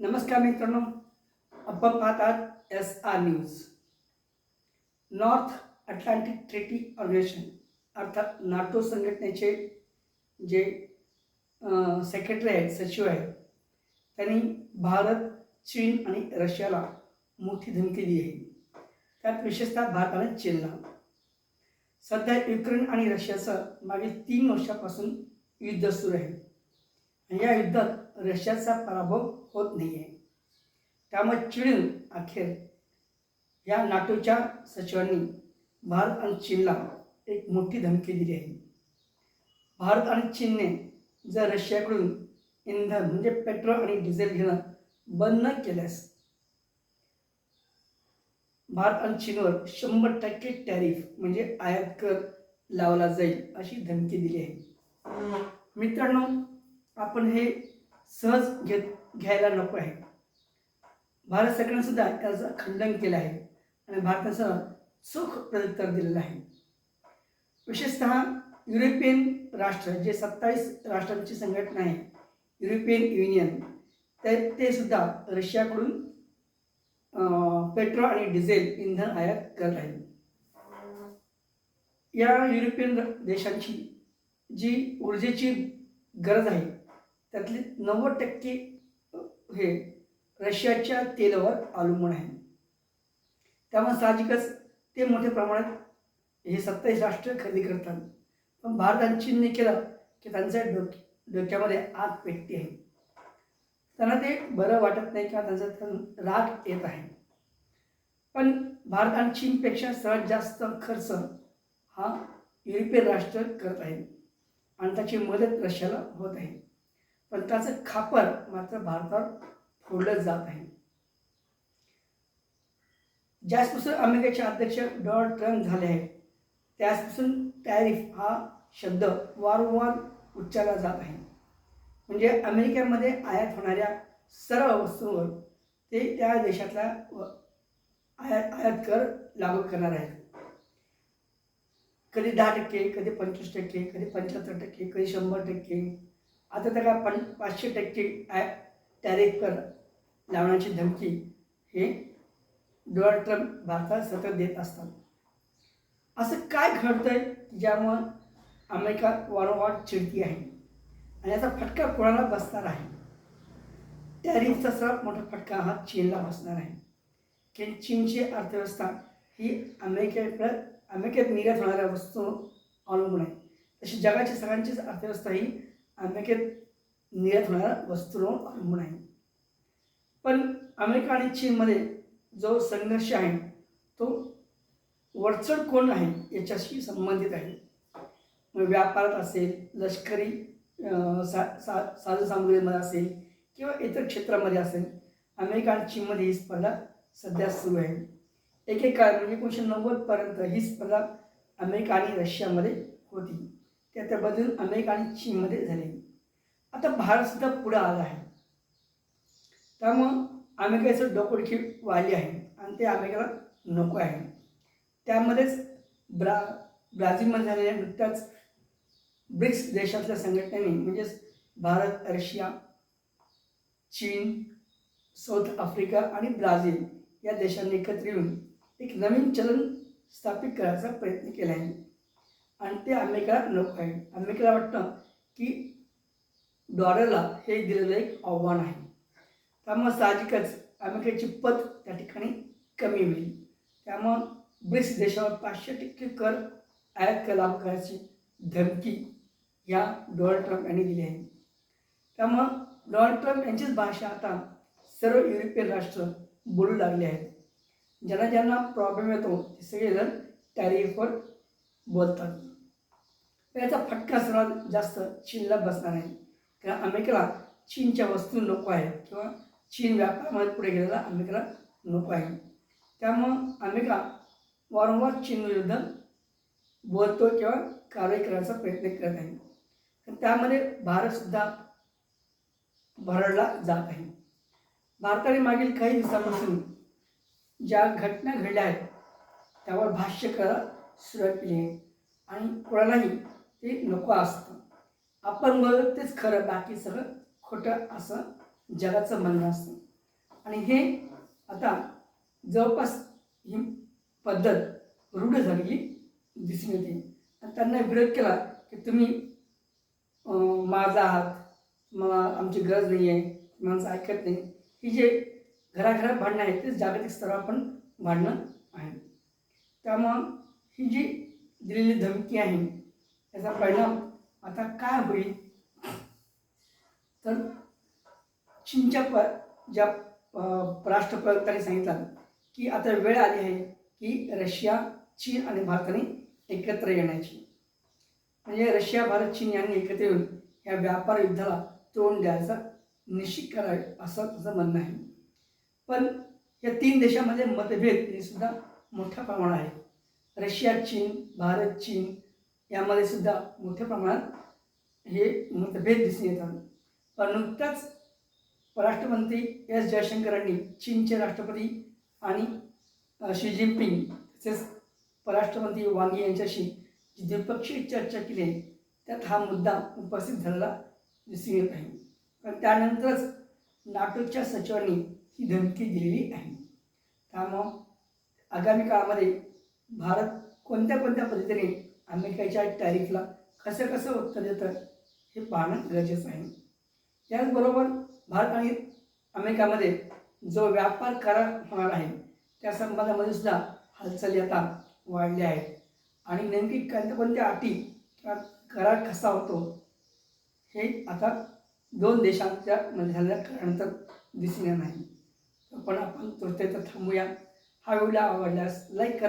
नमस्कार मित्रांनो. आपण पाहतात S R news North Atlantic Treaty Organization अर्थात नाटो संघटनेचे जे सेक्रेटरी आहेत सचिव आहेत त्यांनी भारत चीन आणि रशियाला मोठी धमकी दिली आहे. त्यात विशेषतः भारताने चीनला. सध्या युक्रेन आणि रशियाचं मागील तीन वर्षापासून युद्ध सुरू आहे. या युद्धात रशियाचा पराभव होत नाही आहे त्यामुळे चिडून अखेर या नाटोच्या सचिवांनी भारत आणि चीनला एक मोठी धमकी दिली आहे. भारत आणि चीनने जर रशियाकडून इंधन म्हणजे पेट्रोल आणि डिझेल घेणं बंद न केल्यास भारत आणि चीनवर शंभर टक्के टॅरिफ म्हणजे आयात कर लावला जाईल अशी धमकी दिली आहे. मित्रांनो आपण हे सहज घेत घ्यायला नको आहे. भारत सरकारने सुद्धा त्याचं खंडन केलं आहे आणि भारताचं चोख प्रत्युत्तर दिलेलं आहे. विशेषतः युरोपियन राष्ट्र जे सत्तावीस राष्ट्रांची संघटना आहे युरोपियन युनियन ते ते सुद्धा रशियाकडून पेट्रोल आणि डिझेल इंधन आयात करत आहे या युरोपियन र- देशांची जी ऊर्जेची गरज आहे त्यातली नव्वद टक्के हे रशियाच्या तेलावर अवलंबून आहे. त्यामुळे साहजिकच ते मोठ्या प्रमाणात हे सत्तावीस राष्ट्र खरेदी करतात. पण भारत आणि चीनने केलं की त्यांच्या डोक डोक्यामध्ये आग पेटते आहे. त्यांना ते बरं वाटत नाही किंवा त्यांचा राग येत आहे. पण भारत आणि चीनपेक्षा सर्वात जास्त खर्च हा युरोपियन राष्ट्र करत आहे. आणि त्याची मदत रशियाला होत आहे. पण त्याचं खापर मात्र भारतावर फोडलं जात आहे. ज्यापासून अमेरिकेचे अध्यक्ष डोनाल्ड ट्रम्प झाले आहेत त्याचपासून टॅरिफ हा शब्द वारंवार उच्चारला जात आहे. म्हणजे अमेरिकेमध्ये आयात होणाऱ्या सर्व वस्तूंवर ते त्या देशातल्या आयात आयात कर लागू करणार आहेत. कधी दहा टक्के कधी पंचवीस टक्के कधी पंच्याहत्तर टक्के कधी शंभर टक्के आता त्याला पण पाचशे टक्के आय टॅरिफ कर लावण्याची धमकी हे डोनाल्ड ट्रम्प भारतात सतत देत असतात. असं काय घडतं आहे ज्यामुळं अमेरिका वारंवार चिडती आहे? आणि याचा फटका कोणाला बसणार आहे? टॅरिफचा सर्वात मोठा फटका हा चीनला बसणार आहे. की चीनची अर्थव्यवस्था ही अमेरिकेकडे अमेरिकेत निर्यात होणाऱ्या वस्तू अवलंबून आहे. तशी जगाची सगळ्यांचीच अर्थव्यवस्था ही अमेरिकेत निर्यात होणाऱ्या वस्तूंवर अवलंबून आहे पण अमेरिका आणि चीनमध्ये जो संघर्ष आहे तो वरचढ कोण आहे याच्याशी संबंधित आहे मग व्यापारात असेल लष्करी सा सा साधनसामुग्रीमध्ये असेल किंवा इतर क्षेत्रामध्ये असेल अमेरिका आणि चीनमध्ये ही स्पर्धा सध्या सुरू आहे एकेकाळ म्हणजे एकोणीसशे नव्वदपर्यंत ही स्पर्धा अमेरिका आणि रशियामध्ये होती ती बदलून अमेरिका आणि चीनमध्ये झाले. आता भारतसुद्धा पुढं आला आहे. त्यामुळं अमेरिकेचं डोकोडखी वाढली आहे आणि ते अमेरिकेला नको आहे. त्यामध्येच ब्रा ब्राझीलमध्ये झालेल्या नुकत्याच ब्रिक्स देशातल्या संघटनेने म्हणजेच भारत रशिया चीन साऊथ आफ्रिका आणि ब्राझील या देशांनी एकत्र येऊन एक नवीन चलन स्थापित करायचा प्रयत्न केला आहे. आणि ते अमेरिकेला नको आहे. अमेरिकेला वाटतं की डॉलरला हे दिलेलं एक आव्हान आहे. त्यामुळं साहजिकच अमेरिकेची पत त्या ठिकाणी कमी होईल. त्यामुळं ब्रिक्स देशावर पाचशे टक्के कर आयात कर लागू करायची धमकी या डोनाल्ड ट्रम्प यांनी दिली आहे. त्यामुळं डोनाल्ड ट्रम्प यांचीच भाषा आता सर्व युरोपियन राष्ट्र बोलू लागले आहेत. ज्यांना ज्यांना प्रॉब्लेम येतो ते सगळेजण टॅरिफवर बोलतात. तर याचा फटका सर्वात जास्त चीनला बसणार आहे. कारण अमेरिकेला चीनच्या वस्तू नको आहेत किंवा चीन व्यापारामध्ये पुढे गेलेला अमेरिकेला नको आहे. त्यामुळं अमेरिका वारंवार चीनविरुद्ध बोलतो किंवा कारवाई करण्याचा प्रयत्न करत आहे. त्यामध्ये भारतसुद्धा भरडला जात आहे. भारताने मागील काही दिवसांपासून ज्या घटना घडल्या आहेत त्यावर भाष्य करायला सुरुवात केली आहे. आणि कोणालाही ते नको असतं. आपण बोलतो तेच खरं बाकी सगळं खोटं असं जगाचं म्हणणं असतं. आणि हे आता जवळपास ही पद्धत रूढ झालेली दिसून येते. आणि त्यांना विरोध केला की तुम्ही माझा आहात मला आमची गरज नाही आहे माणसं ऐकत नाही. ही जे घराघरात भांडणं आहेत ते जागतिक स्तरावर पण भांडणं आहे त्यामुळं ही जी दिलेली धमकी आहे याचा परिणाम आता काय होईल? तर चीनच्या प ज्या अं, राष्ट्रप्रवक्त्यांनी सांगितलं की आता वेळ आली आहे की रशिया चीन आणि भारताने एकत्र येण्याची. म्हणजे रशिया भारत चीन यांनी एकत्र येऊन या व्यापार युद्धाला तोंड द्यायचा निश्चित करावे असं तुझं म्हणणं आहे. पण या तीन देशामध्ये मतभेद हे सुद्धा मोठ्या प्रमाणात आहे रशिया चीन भारत चीन यामध्ये सुद्धा मोठ्या प्रमाणात हे मतभेद दिसून येतात. पण नुकताच परराष्ट्रमंत्री एस जयशंकरांनी चीनचे राष्ट्रपती आणि शी जिनपिंग तसेच परराष्ट्रमंत्री वांगी यांच्याशी जी द्विपक्षीय चर्चा केली आहे त्यात हा मुद्दा उपस्थित झालेला दिसून येत आहे. पण त्यानंतरच नाटोच्या सचिवांनी ही धमकी दिलेली आहे. त्यामुळं आगामी काळामध्ये भारत कोणत्या कोणत्या पद्धतीने अमेरिकेच्या टॅरिफला कसं कसं उत्तर देतं हे पाहणं गरजेचं आहे. त्याचबरोबर भारत आणि अमेरिकामध्ये जो व्यापार करार होणार आहे त्या संबंधामध्ये सुद्धा हालचाली आता वाढल्या आहेत. आणि नेमकी कोणत्या कोणत्या अटी किंवा करार कसा होतो हे आता दोन देशांच्या मध्ये झालेल्या करारानंतर दिसणार नाही पण आपण तुर्ते तर थांबूया. हा व्हिडिओ आवडल्यास लाईक करा.